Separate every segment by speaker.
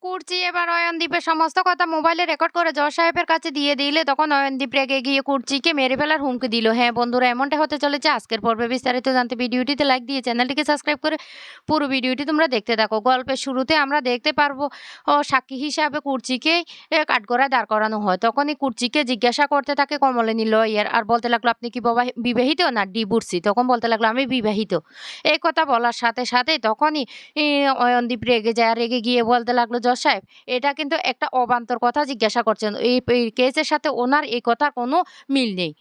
Speaker 1: কুর্চি এবার অয়নদীপের সমস্ত কথা মোবাইলে রেকর্ড করে জজ সাহেবের কাছে দিয়ে দিলে তখন অয়নদীপ রেগে গিয়ে কুর্চিকে মেরে ফেলার হুমকি দিল। হ্যাঁ বন্ধুরা, এমনটা হতে চলেছে। আজকের পর্বে বিস্তারিত জানতে ভিডিওটিতে লাইক দিয়ে চ্যানেলটিকে সাবস্ক্রাইব করে পুরো ভিডিওটি তোমরা দেখতে থাকো। গল্পের শুরুতে আমরা দেখতে পারব, ও সাক্ষী হিসাবে কুর্চিকে কাঠগড়ায় দাঁড় করানো হয়। তখনই কুর্চিকে জিজ্ঞাসা করতে থাকে কমলিনী লয়ার, আর বলতে লাগল, আপনি কি বাবা- বিবাহিত না ডিভোর্সি তখন বলতে লাগল, আমি বিবাহিত। এই কথা বলার সাথে সাথে তখনই অয়নদীপ রেগে যায়, রেগে গিয়ে বলতে লাগল জজ সাহেব, এটা কিন্তু একটা অবান্তর কথা জিজ্ঞাসা করছেন। এই কেসের সাথে ওনার এই কথার কোনো মিল নেই।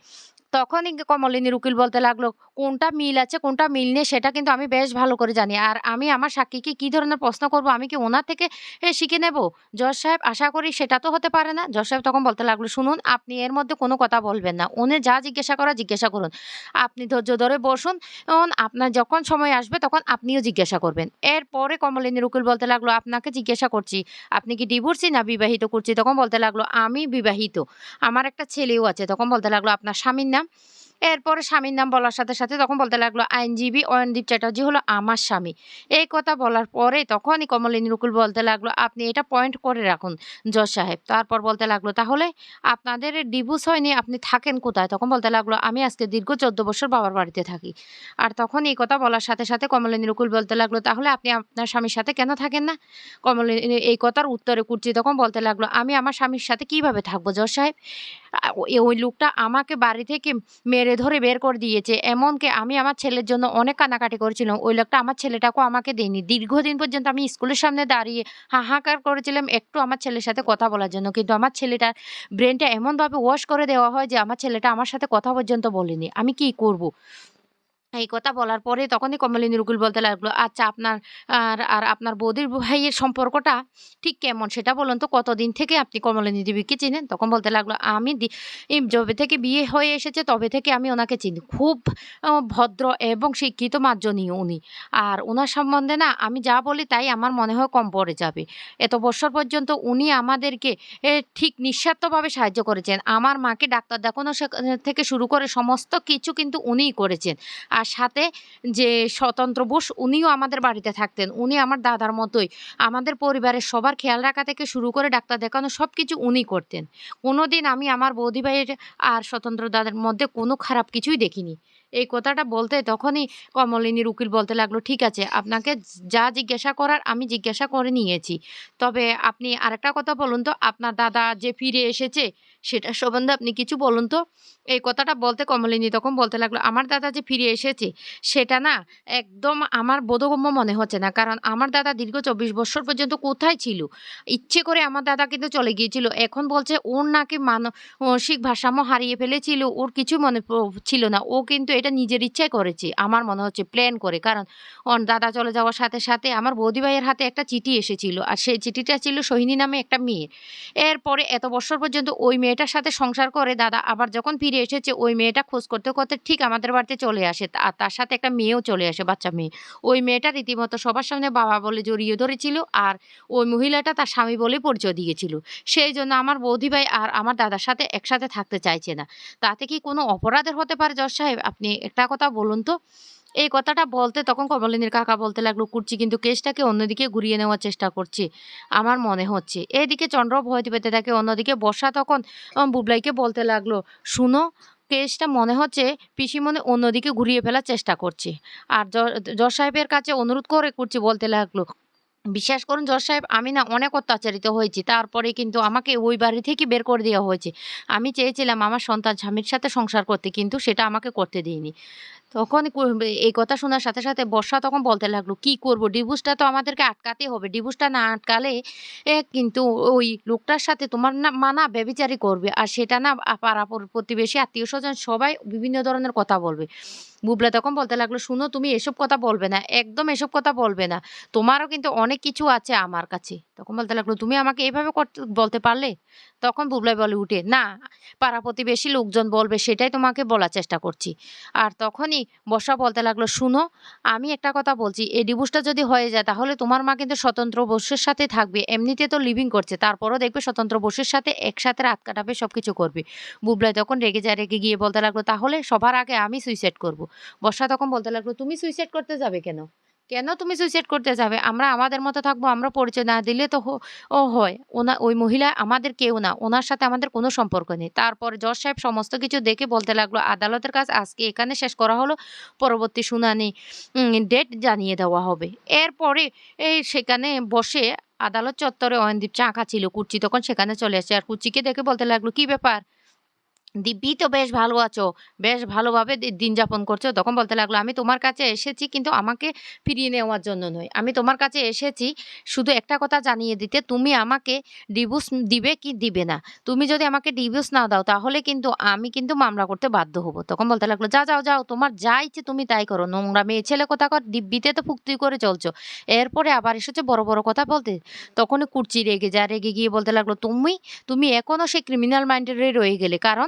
Speaker 1: তখনই কমলিনীর উকিল বলতে লাগল, কোনটা মিল আছে, কোনটা মিল নেই, সেটা কিন্তু আমি বেশ ভালো করে জানি। আর আমি আমার সাক্ষীকে কী ধরনের প্রশ্ন করব? আমি কি ওনার থেকে শিখে নেব? জজ সাহেব, আশা করি সেটা তো হতে পারে না। জজ সাহেব তখন বলতে লাগল, শুনুন, আপনি এর মধ্যে কোনো কথা বলবেন না। উনি যা জিজ্ঞাসা করা জিজ্ঞাসা করুন। আপনি ধৈর্য ধরে বসুন আপনার যখন সময় আসবে তখন আপনিও জিজ্ঞাসা করবেন। এরপরে কমলিনীর উকিল বলতে লাগল, আপনাকে জিজ্ঞাসা করছি, আপনি কি ডিভোর্সি না বিবাহিত করছি? তখন বলতে লাগল, আমি বিবাহিত। আমার একটা ছেলেও আছে। তখন বলতে লাগল, আপনার স্বামীর নাম এরপরে স্বামীর নাম বলার সাথে সাথে তখন বলতে লাগল, আইনজীবী অয়নদীপ চ্যাটার্জি হলো আমার স্বামী। এই কথা বলার পরে তখনই কমলিনী উকিল বলতে লাগল, আপনি এটা পয়েন্ট করে রাখুন জজ সাহেব। তারপর বলতে লাগল, তাহলে আপনাদের ডিভোর্স হয়নি, আপনি থাকেন কোথায়? তখন বলতে লাগল, আমি আজকে দীর্ঘ চোদ্দ বছর বাবার বাড়িতে থাকি। আর তখন এই কথা বলার সাথে সাথে কমলিনী উকিল বলতে লাগল, তাহলে আপনি আপনার স্বামীর সাথে কেন থাকেন না? কমলিনী এই কথার উত্তরে কুর্চি তখন বলতে লাগল, আমি আমার স্বামীর সাথে কীভাবে থাকব জজ সাহেব? ওই- লোকটা আমাকে বাড়ি থেকে মেরে ধরে বের করে দিয়েছে। এমনকি আমি আমার ছেলের জন্য অনেক কানাকাটি করেছিলাম। ওই লোকটা আমার ছেলেটাকেও আমাকে দেয়নি। দীর্ঘদিন পর্যন্ত আমি স্কুলের সামনে দাঁড়িয়ে হাহাকার করেছিলাম একটু আমার ছেলের সাথে কথা বলার জন্য। কিন্তু আমার ছেলেটার ব্রেনটা এমনভাবে ওয়াশ করে দেওয়া হয় যে আমার ছেলেটা আমার সাথে কথা পর্যন্ত বলেনি। আমি কি করব? এই কথা বলার পরে তখনই কমলিনী উকিল বলতে লাগল আচ্ছা আপনার, আর আর আপনার বৌদির ভাইয়ের সম্পর্কটা ঠিক কেমন? সেটা বলুন তো, কতদিন থেকে আপনি কমলিনী দেবীকে চিনেন? তখন বলতে লাগল, আমি যবে থেকে বিয়ে হয়ে এসেছে, তবে থেকে আমি ওনাকে চিনি। খুব ভদ্র এবং শিক্ষিত, মার্জনীয় উনি। আর ওনার সম্বন্ধে না, আমি যা বলি তাই আমার মনে হয় কম পড়ে যাবে। এত বছর পর্যন্ত উনি আমাদেরকে ঠিক নিঃস্বার্থভাবে সাহায্য করেছেন। আমার মাকে ডাক্তার দেখানো থেকে শুরু করে সমস্ত কিছু কিন্তু উনিই করেছেন। আর সাথে যে স্বতন্ত্র বোস উনিও আমাদের বাড়িতে থাকতেন। উনি আমার দাদার মতোই। আমাদের পরিবারের সবার খেয়াল রাখা থেকে শুরু করে ডাক্তার দেখানো সব কিছু উনি করতেন। কোনো দিন আমি আমার বৌদি ভাইয়ের আর স্বতন্ত্র দাদার মধ্যে কোনো খারাপ কিছুই দেখিনি। এই কথাটা বলতে তখনই কমলিনীর উকিল বলতে লাগল, ঠিক আছে, আপনাকে যা জিজ্ঞাসা করার আমি জিজ্ঞাসা করে নিয়েছি। তবে আপনি আরেকটা কথা বলুন তো, আপনার দাদা যে ফিরে এসেছে, সেটা সম্বন্ধে আপনি কিছু বলুন তো? এই কথাটা বলতে কমলিনী তখন বলতে লাগল, আমার দাদা যে ফিরে এসেছে, সেটা না একদম আমার বোধগম্য মনে হচ্ছে না। কারণ আমার দাদা দীর্ঘ চব্বিশ বছর পর্যন্ত কোথায় ছিল? ইচ্ছে করে আমার দাদা কিন্তু চলে গিয়েছিল। এখন বলছে ওর নাকি মানসিক ভারসাম্য হারিয়ে ফেলেছিল, ওর কিছু মনে ছিল না। ও কিন্তু এটা নিজের ইচ্ছায় করেছে, আমার মনে হচ্ছে প্ল্যান করে। কারণ ওর দাদা চলে যাওয়ার সাথে সাথে আমার বৌদি ভাইয়ের হাতে একটা চিঠি এসেছিল আর সেই চিঠিটা ছিল সোহিনী নামে একটা মেয়ে। এরপরে এত বছর পর্যন্ত ওই মেয়েটার সাথে সংসার করে দাদা, আবার যখন ফিরে এসেছে ওই মেয়েটা খোঁজ করতে করতে ঠিক আমাদের বাড়িতে চলে আসে আর তার সাথে একটা মেয়েও চলে আসে, বাচ্চা মেয়ে। ওই মেয়েটা রীতিমতো সবার সামনে বাবা বলে জড়িয়ে ধরেছিল আর ওই মহিলাটা তার স্বামী বলে পরিচয় দিয়েছিল। সেই জন্য আমার বৌদি ভাই আর আমার দাদার সাথে একসাথে থাকতে চাইছে না। তাতে কি কোনো অপরাধের হতে পারে জজ সাহেব? আপনি একটা কথা বলুন তো। এই কথাটা বলতে তখন কমলিনীর কাকা বলতে লাগল, কুর্চি কিন্তু কেসটাকে অন্যদিকে ঘুরিয়ে নেওয়ার চেষ্টা করছে। আমার মনে হচ্ছে। এদিকে চন্দ্র ভয় পেতে থাকে, অন্যদিকে বর্ষা তখন বুবলাইকে বলতে লাগল, শুনো, কেসটা মনে হচ্ছে পিসিমনে অন্যদিকে ঘুরিয়ে ফেলার চেষ্টা করছে। আর জজ সাহেবের কাছে অনুরোধ করে কুর্চি বলতে লাগল বিশ্বাস করুন, জজ সাহেব, আমি না অনেক অত্যাচারিত হয়েছি। তারপরে কিন্তু আমাকে ওই বাড়ি থেকে বের করে দেওয়া হয়েছে। আমি চেয়েছিলাম আমার সন্তান স্বামীর সাথে সংসার করতে, কিন্তু সেটা আমাকে করতে দিইনি তখন এই কথা শোনার সাথে সাথে বর্ষা তখন বলতে লাগল, কি করব? ডিভোর্সটা তো আমাদেরকে আটকাতে হবে। ডিভোর্সটা না আটকালে কিন্তু ওই লোকটার সাথে তোমার না মানা ব্যবিচারই করবে। আর সেটা না পাড়া প্রতিবেশী আত্মীয় স্বজন সবাই বিভিন্ন ধরনের কথা বলবে। বুবলা তখন বলতে লাগল, শুনো, তুমি এসব কথা বলবে না, একদম এসব কথা বলবে না। তোমারও কিন্তু অনেক কিছু আছে আমার কাছে। তখন বলতে লাগল, তুমি আমাকে এইভাবে করতে বলতে পারলে? তখন বুবলাই বলে, উঠে, না, পাড়া প্রতিবেশী লোকজন বলবে, সেটাই তোমাকে বলার চেষ্টা করছি। আর তখনই বর্ষা বলতে লাগল, শুনো, আমি একটা কথা বলছি, এই ডিভোর্সটা যদি হয়ে যায়, তাহলে তোমার মা কিন্তু স্বতন্ত্র বসের সাথে থাকবে, এমনিতে তো লিভিং করছে, তারপরও দেখবে স্বতন্ত্র বসের সাথে একসাথে রাত কাটাবে সব কিছু করবে। বুবলাই তখন রেগে যায়, রেগে গিয়ে বলতে লাগল, তাহলে সবার আগে আমি সুইসাইড করব। বর্ষা তখন বলতে লাগল তুমি সুইসাইড করতে যাবে কেন কেন তুমি সুইসাইড করতে যাবে? আমরা আমাদের মতো থাকব, আমরা পরিচয় না দিলে তো ও হয়। ওনা ওই মহিলা আমাদের কেউ না। ওনার সাথে আমাদের কোনো সম্পর্ক নেই। তারপরে জজ সাহেব সমস্ত কিছু দেখে বলতে লাগল, "আদালতের কাজ আজকে এখানে শেষ করা হলো। পরবর্তী শুনানি ডেট জানিয়ে দেওয়া হবে।" এরপরে এই সেখানে বসে আদালত চত্বরে অয়নদীপ চা খাচ্ছিল। কুর্চি তখন সেখানে চলে আসে। আর কুর্চিকে দেখে বলতে লাগল, "কি ব্যাপার? দিব্যি তো বেশ ভালো আছো। বেশ ভালোভাবে দিন যাপন করছ।" তখন বলতে লাগল, "আমি তোমার কাছে এসেছি কিন্তু আমাকে ফিরিয়ে নেওয়ার জন্য নয়। আমি তোমার কাছে এসেছি শুধু একটা কথা জানিয়ে দিতে, তুমি আমাকে ডিভোর্স দিবে কি দিবে না। তুমি যদি আমাকে ডিভোর্স না দাও তাহলে কিন্তু আমি কিন্তু মামলা করতে বাধ্য হব।" তখন বলতে লাগল, "যা যাও, যাও। তোমার যা ইচ্ছে তুমি তাই করো। নোংরা মেয়ে ছেলে কথা কর দিব্যিতে তো ফুক্তি করে চলছো। এরপরে আবার এসেছে বড়, বড় কথা বলতে?" তখনই কুর্চি রেগে যা রেগে গিয়ে বলতে লাগল, "তুমি, তুমি এখনও সেই ক্রিমিনাল মাইন্ডেরই রয়ে গেলে। কারণ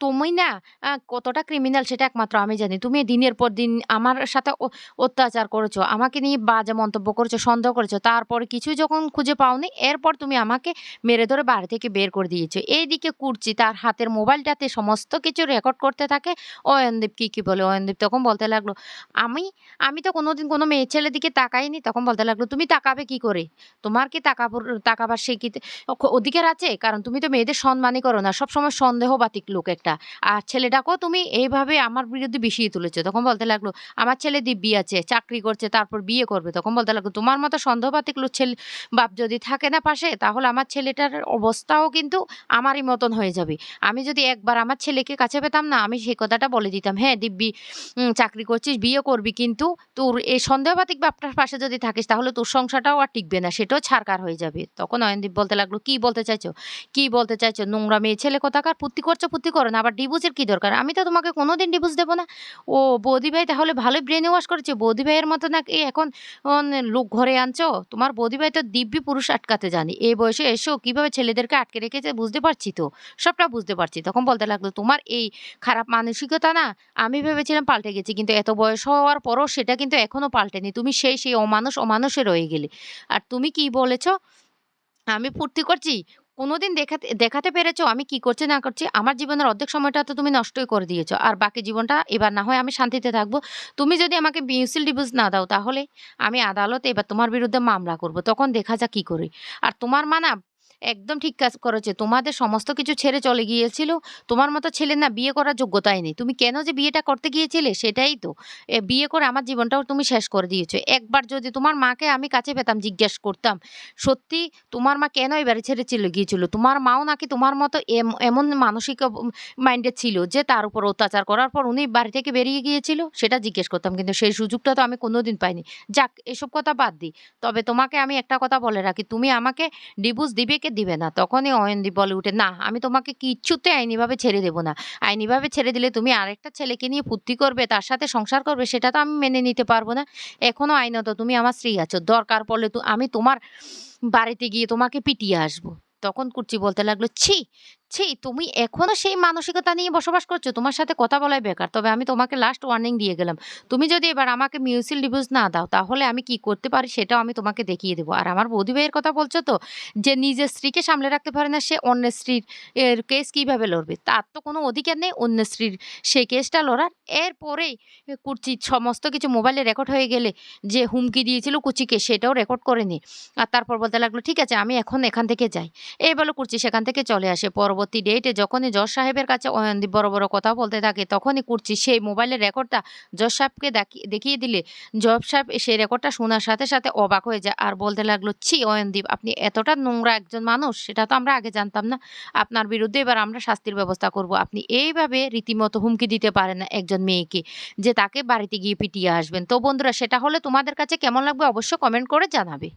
Speaker 1: তুমি না কতটা ক্রিমিনাল সেটা একমাত্র আমি জানি। তুমি দিনের পর দিন আমার সাথে অত্যাচার করেছ। আমাকে নিয়ে বাজে মন্তব্য করেছ, সন্দেহ করেছ। তারপর কিছু যখন খুঁজে পাওনি, এরপর তুমি আমাকে মেরে ধরে বাড়ি থেকে বের করে দিয়েছ।" এইদিকে কুর্চি তার হাতের মোবাইলটাতে সমস্ত কিছু রেকর্ড করতে থাকে। অয়নদীপ কি, কি বলে। অয়নদীপ তখন বলতে লাগল, "আমি, আমি তো কোনোদিন কোনো মেয়ে ছেলের দিকে তাকাইনি।" তখন বলতে লাগল, "তুমি তাকাবে কি করে? তোমার কি তাকাবোর তাকাবার সেই কি অধিকার আছে? কারণ তুমি তো মেয়েদের সম্মানই করো না। সবসময় সন্দেহবাতিক লোক একটা। আর ছেলেটাকেও তুমি এইভাবে আমার বিরুদ্ধে বিষিয়ে তুলেছো।" তখন বলতে লাগল, "আমার ছেলে দিব্যি আছে, চাকরি করছে, তারপর বিয়ে করবে।" তখন বলতে লাগল, "তোমার মতো সন্দেহবাতিক লো ছেলে বাপ যদি থাকে না পাশে তাহলে আমার ছেলেটার অবস্থাও কিন্তু আমারই মতন হয়ে যাবে। আমি যদি একবার আমার ছেলেকে কাছে পেতাম না, আমি সেই কথাটা বলে দিতাম, 'হ্যাঁ দিব্যি চাকরি করছিস, বিয়ে করবি কিন্তু তোর এই সন্দেহবাতিক বাপটার পাশে যদি থাকিস তাহলে তোর সংসারটাও আর টিকবে না। সেটাও ছারকার হয়ে যাবে।" তখন অয়নদীপ বলতে লাগল, "কি বলতে চাইছো? কি বলতে চাইছো? নোংরা মেয়ে ছেলে কোথাকার। ফুর্তি করছ, পুত্তি করো না। আবার ডিভোর্সের কি দরকার? আমি তো তোমাকে কোনোদিন ডিভোর্স দেবো না।" ও বৌদি ভাই তাহলে ভালোই ব্রেন ওয়াশ করেছে। বৌদি ভাইয়ের মতো নাকি এখন লোক ঘরে আনছো? তোমার বৌদি ভাই তো দিব্যি পুরুষ আটকাতে জানি এই বয়সে এসেও কীভাবে ছেলেদেরকে আটকে রেখেছে বুঝতে পারছি তো। সবটা বুঝতে পারছি। তখন বলতে লাগল, "তোমার এই খারাপ মানসিকতা না আমি ভেবেছিলাম পাল্টে গেছি। কিন্তু এত বয়স হওয়ার পরও সেটা কিন্তু এখনও পাল্টেনি। তুমি সেই, সেই অমানুষ, অমানুষে রয়ে গেলে। আর তুমি কি বলেছ? আমি ফুর্তি করছি? কোনোদিন দেখাতে দেখাতে পেরেছ আমি কি করছি, না করছি? আমার জীবনের অর্ধেক সময়টা তো তুমি নষ্টই করে দিয়েছ। আর বাকি জীবনটা এবার না হয় আমি শান্তিতে থাকব। তুমি যদি আমাকে মিউসিল ডিভোর্স না দাও, তাহলে আমি আদালতে এবার তোমার বিরুদ্ধে মামলা করব। তখন দেখা যাক কি করি। আর তোমার মা না একদম ঠিক কাজ করেছে। তোমাদের সমস্ত কিছু ছেড়ে চলে গিয়েছিল। তোমার মতো ছেলের না বিয়ে করার যোগ্যতাই নেই। তুমি কেন যে বিয়েটা করতে গিয়েছিলে সেটাই তো। বিয়ে করে আমার জীবনটাও তুমি শেষ করে দিয়েছ। একবার যদি তোমার মাকে আমি কাছে পেতাম, জিজ্ঞেস করতাম, সত্যি তোমার মা কেন এই বাড়ি ছেড়ে চলে গিয়েছিল? তোমার মাও নাকি তোমার মতো এম এমন মানসিক অব মাইন্ডেড ছিল যে তার উপর অত্যাচার করার পর উনি বাড়ি থেকে বেরিয়ে গিয়েছিল? সেটা জিজ্ঞেস করতাম। কিন্তু সেই সুযোগটা তো আমি কোনোদিন পাইনি। যাক এসব কথা বাদ দিই। তবে তোমাকে আমি একটা কথা বলে রাখি, তুমি আমাকে ডিভোর্স দিবে কি দিবে না? তখনই অয়নদীপ বলে উঠে, "না, আমি তোমাকে কিচ্ছুতে আইনিভাবে ছেড়ে দেবো না। আইনিভাবে ছেড়ে দিলে তুমি আরেকটা ছেলেকে নিয়ে ফুর্তি করবে, তার সাথে সংসার করবে সেটা তো আমি মেনে নিতে পারব না। এখনও আইনত তুমি আমার স্ত্রী আছো। দরকার পড়লে তো আমি তোমার বাড়িতে গিয়ে তোমাকে পিটিয়ে আসব।" তখন কুর্চি বলতে লাগল, "ছি! ছি! তুমি এখনও সেই মানসিকতা নিয়ে বসবাস করছ? তোমার সাথে কথা বলাই বেকার। তবে আমি তোমাকে লাস্ট ওয়ার্নিং দিয়ে গেলাম। তুমি যদি এবার আমাকে মিউচুয়াল ডিভোর্স না দাও তাহলে আমি কি করতে পারি সেটাও আমি তোমাকে দেখিয়ে দেবো আর আমার বৌদি ভাইয়ের কথা বলছো তো? যে নিজের স্ত্রীকে সামলে রাখতে পারে না সে অন্য স্ত্রীর এর কেস কীভাবে লড়বে? তার তো কোনো অধিকার নেই অন্য স্ত্রীর সেই কেসটা লড়ার। এরপরেই কুর্চির সমস্ত কিছু মোবাইলে রেকর্ড হয়ে গেলে যে হুমকি দিয়েছিল কুচিকে সেটাও রেকর্ড করে নিই। আর তারপর বলতে লাগল, "ঠিক আছে আমি এখন এখান থেকে যাই।" এই বলে কুর্চি সেখান থেকে চলে আসে। পরবর্তী ডেটে যখনই জজ সাহেবের কাছে অয়নদীপ বড়, বড় কথা বলতে থাকে তখনই কুর্চি সেই মোবাইলের রেকর্ডটা জজ সাহেবকে দেখিয়ে দিলে জজ সাহেব সেই রেকর্ডটা শোনার সাথে, সাথে অবাক হয়ে যায়। আর বলতে লাগল, "ছি অয়নদীপ আপনি এতটা নোংরা একজন মানুষ সেটা তো আমরা আগে জানতাম না। আপনার বিরুদ্ধে এবার আমরা শাস্তির ব্যবস্থা করব। আপনি এইভাবে রীতিমতো হুমকি দিতে পারেন না একজন মেয়েকে যে তাকে বাড়িতে গিয়ে পিটিয়ে আসবেন।" তো বন্ধুরা সেটা হলে তোমাদের কাছে কেমন লাগবে অবশ্য কমেন্ট করে জানাবে।